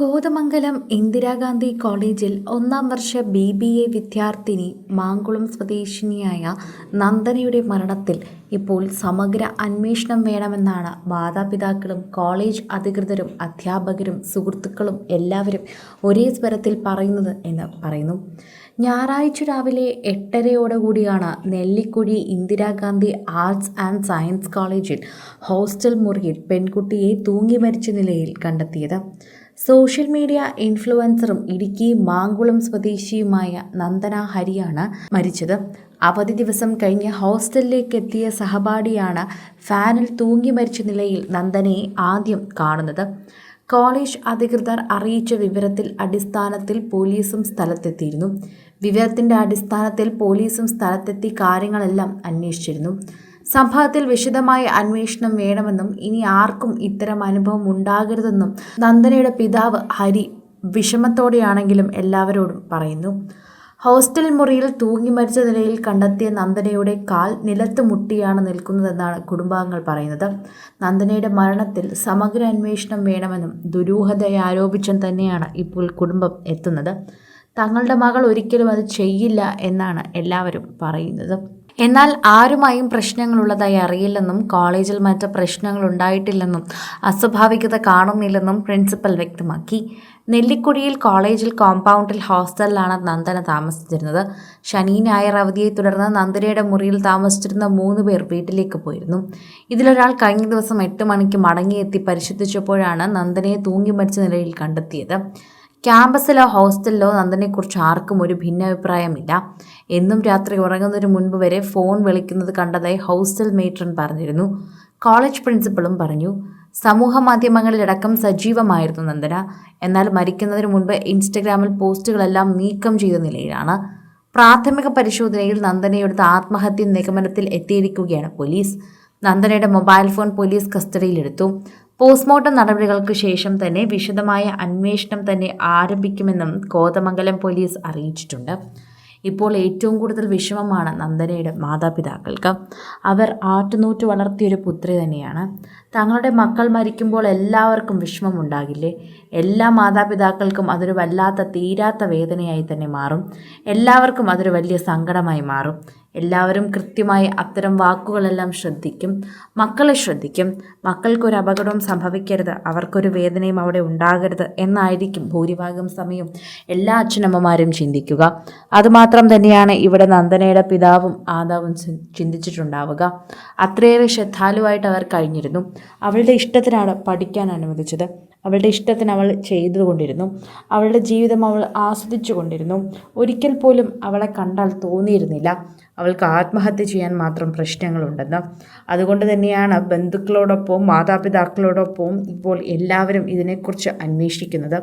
കോതമംഗലം ഇന്ദിരാഗാന്ധി കോളേജിൽ ഒന്നാം വർഷ B B A വിദ്യാർത്ഥിനി മാങ്കുളം സ്വദേശിനിയായ നന്ദനയുടെ മരണത്തിൽ ഇപ്പോൾ സമഗ്ര അന്വേഷണം വേണമെന്നാണ് മാതാപിതാക്കളും കോളേജ് അധികൃതരും അധ്യാപകരും സുഹൃത്തുക്കളും എല്ലാവരും ഒരേ സ്വരത്തിൽ പറയുന്നത് എന്ന് പറയുന്നു. ഞായറാഴ്ച രാവിലെ എട്ടരയോടുകൂടിയാണ് Nellikuzhi Indira Gandhi arts and science കോളേജിൽ ഹോസ്റ്റൽ മുറിയിൽ പെൺകുട്ടിയെ തൂങ്ങി മരിച്ച നിലയിൽ കണ്ടെത്തിയത്. സോഷ്യൽ മീഡിയ ഇൻഫ്ലുവൻസറും ഇടുക്കി മാങ്കുളം സ്വദേശിയുമായ നന്ദന ഹരിയാണ് മരിച്ചത്. അവധി ദിവസം കഴിഞ്ഞ് ഹോസ്റ്റലിലേക്ക് എത്തിയ സഹപാഠിയാണ് ഫാനിൽ തൂങ്ങി മരിച്ച നിലയിൽ നന്ദനയെ ആദ്യം കാണുന്നത്. കോളേജ് അധികൃതർ അറിയിച്ച വിവരത്തിൽ അടിസ്ഥാനത്തിൽ പോലീസും സ്ഥലത്തെത്തിയിരുന്നു. വിവരത്തിന്റെ അടിസ്ഥാനത്തിൽ പോലീസും സ്ഥലത്തെത്തി കാര്യങ്ങളെല്ലാം അന്വേഷിച്ചിരുന്നു. സംഭവത്തിൽ വിശദമായ അന്വേഷണം വേണമെന്നും ഇനി ആർക്കും ഇത്തരം അനുഭവം ഉണ്ടാകരുതെന്നും നന്ദനയുടെ പിതാവ് ഹരി വിഷമത്തോടെയാണെങ്കിലും എല്ലാവരോടും പറയുന്നു. ഹോസ്റ്റൽ മുറിയിൽ തൂങ്ങി മരിച്ച നിലയിൽ കണ്ടെത്തിയ നന്ദനയുടെ കാൽ നിലത്ത് മുട്ടിയാണ് നിൽക്കുന്നതെന്നാണ് കുടുംബാംഗങ്ങൾ പറയുന്നത്. നന്ദനയുടെ മരണത്തിൽ സമഗ്ര അന്വേഷണം വേണമെന്നും ദുരൂഹതയെ ആരോപിച്ചും തന്നെയാണ് ഇപ്പോൾ കുടുംബം എത്തുന്നത്. തങ്ങളുടെ മകൾ ഒരിക്കലും അത് ചെയ്യില്ല എന്നാണ് എല്ലാവരും പറയുന്നത്. എന്നാൽ ആരുമായും പ്രശ്നങ്ങളുള്ളതായി അറിയില്ലെന്നും കോളേജിൽ മറ്റ് പ്രശ്നങ്ങൾ ഉണ്ടായിട്ടില്ലെന്നും അസ്വാഭാവികത കാണുന്നില്ലെന്നും പ്രിൻസിപ്പൽ വ്യക്തമാക്കി. നെല്ലിക്കുഴിയിൽ കോളേജിൽ കോമ്പൗണ്ടിൽ ഹോസ്റ്റലിലാണ് നന്ദന താമസിച്ചിരുന്നത്. ശനി ഞായർ അവധിയെ തുടർന്ന് നന്ദനയുടെ മുറിയിൽ താമസിച്ചിരുന്ന മൂന്ന് പേർ വീട്ടിലേക്ക് പോയിരുന്നു. ഇതിലൊരാൾ കഴിഞ്ഞ ദിവസം എട്ട് മണിക്ക് മടങ്ങിയെത്തി പരിശോധിച്ചപ്പോഴാണ് നന്ദനയെ തൂങ്ങി മരിച്ച നിലയിൽ കണ്ടെത്തിയത്. ക്യാമ്പസിലോ ഹോസ്റ്റലിലോ നന്ദനെക്കുറിച്ച് ആർക്കും ഒരു ഭിന്നാഭിപ്രായമില്ല. എന്നും രാത്രി ഉറങ്ങുന്നതിന് മുൻപ് വരെ ഫോൺ വിളിക്കുന്നത് കണ്ടതായി ഹോസ്റ്റൽ മേട്രൺ പറഞ്ഞിരുന്നു. കോളേജ് പ്രിൻസിപ്പളും പറഞ്ഞു സമൂഹ മാധ്യമങ്ങളിലടക്കം സജീവമായിരുന്നു നന്ദന. എന്നാൽ മരിക്കുന്നതിന് മുൻപ് ഇൻസ്റ്റഗ്രാമിൽ പോസ്റ്റുകളെല്ലാം നീക്കം ചെയ്ത നിലയിലാണ്. പ്രാഥമിക പരിശോധനയിൽ നന്ദനയുടെ ആത്മഹത്യ നിഗമനത്തിൽ എത്തിയിരിക്കുകയാണ് പോലീസ്. നന്ദനയുടെ മൊബൈൽ ഫോൺ പോലീസ് കസ്റ്റഡിയിലെടുത്തു. പോസ്റ്റ്മോർട്ടം നടപടികൾക്ക് ശേഷം തന്നെ വിശദമായ അന്വേഷണം തന്നെ ആരംഭിക്കുമെന്നും കോതമംഗലം പോലീസ് അറിയിച്ചിട്ടുണ്ട്. ഇപ്പോൾ ഏറ്റവും കൂടുതൽ വിഷമമാണ് നന്ദനയുടെ മാതാപിതാക്കൾക്ക്. അവർ ആറ്റുനൂറ്റ് വളർത്തിയൊരു പുത്രി തന്നെയാണ്. തങ്ങളുടെ മക്കൾ മരിക്കുമ്പോൾ എല്ലാവർക്കും വിഷമമുണ്ടാകില്ലേ? എല്ലാ മാതാപിതാക്കൾക്കും അതൊരു വല്ലാത്ത തീരാത്ത വേദനയായി തന്നെ മാറും. എല്ലാവർക്കും അതൊരു വലിയ സങ്കടമായി മാറും. എല്ലാവരും കൃത്യമായി അത്തരം വാക്കുകളെല്ലാം ശ്രദ്ധിക്കും മക്കളെ ശ്രദ്ധിക്കും. മക്കൾക്കൊരു അപകടവും സംഭവിക്കരുത് അവർക്കൊരു വേദനയും അവിടെ ഉണ്ടാകരുത് എന്നായിരിക്കും ഭൂരിഭാഗം സമയം എല്ലാ അച്ഛനമ്മമാരും ചിന്തിക്കുക. അതുമാത്രം തന്നെയാണ് ഇവിടെ നന്ദനയുടെ പിതാവും ആദാവും ചിന്തിച്ചിട്ടുണ്ടാവുക. അത്രയേറെ ശ്രദ്ധാലുവായിട്ട് അവർ കഴിഞ്ഞിരുന്നു. അവളുടെ ഇഷ്ടത്തിനാണ് പഠിക്കാൻ അനുവദിച്ചത്. അവളുടെ ഇഷ്ടത്തിന് അവൾ ചെയ്തുകൊണ്ടിരുന്നു അവളുടെ ജീവിതം അവൾ ആസ്വദിച്ചു കൊണ്ടിരുന്നു. ഒരിക്കൽ പോലും അവളെ കണ്ടാൽ തോന്നിയിരുന്നില്ല. അവൾക്ക് ആത്മഹത്യ ചെയ്യാൻ മാത്രം പ്രശ്നങ്ങളുണ്ടെന്ന്. അതുകൊണ്ട് തന്നെയാണ് ബന്ധുക്കളോടൊപ്പവും മാതാപിതാക്കളോടൊപ്പവും ഇപ്പോൾ എല്ലാവരും ഇതിനെക്കുറിച്ച് അന്വേഷിക്കുന്നത്.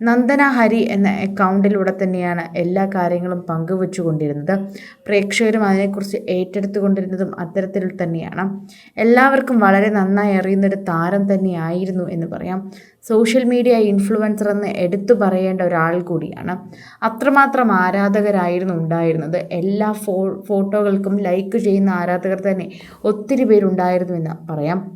നന്ദന ഹരി എന്ന അക്കൗണ്ടിലൂടെ തന്നെയാണ് എല്ലാ കാര്യങ്ങളും പങ്കുവച്ചു കൊണ്ടിരുന്നത് പ്രേക്ഷകരും അതിനെക്കുറിച്ച് ഏറ്റെടുത്തുകൊണ്ടിരുന്നതും അത്തരത്തിൽ തന്നെയാണ്. എല്ലാവർക്കും വളരെ നന്നായി അറിയുന്നൊരു താരം തന്നെയായിരുന്നു എന്ന് പറയാം. സോഷ്യൽ മീഡിയ ഇൻഫ്ലുവൻസർ എന്ന് എടുത്തു പറയേണ്ട ഒരാൾ കൂടിയാണ്. അത്രമാത്രം ആരാധകരായിരുന്നു ഉണ്ടായിരുന്നത്. എല്ലാ ഫോ ഫോട്ടോകൾക്കും ലൈക്ക് ചെയ്യുന്ന ആരാധകർ തന്നെ ഒത്തിരി പേരുണ്ടായിരുന്നു എന്ന് പറയാം.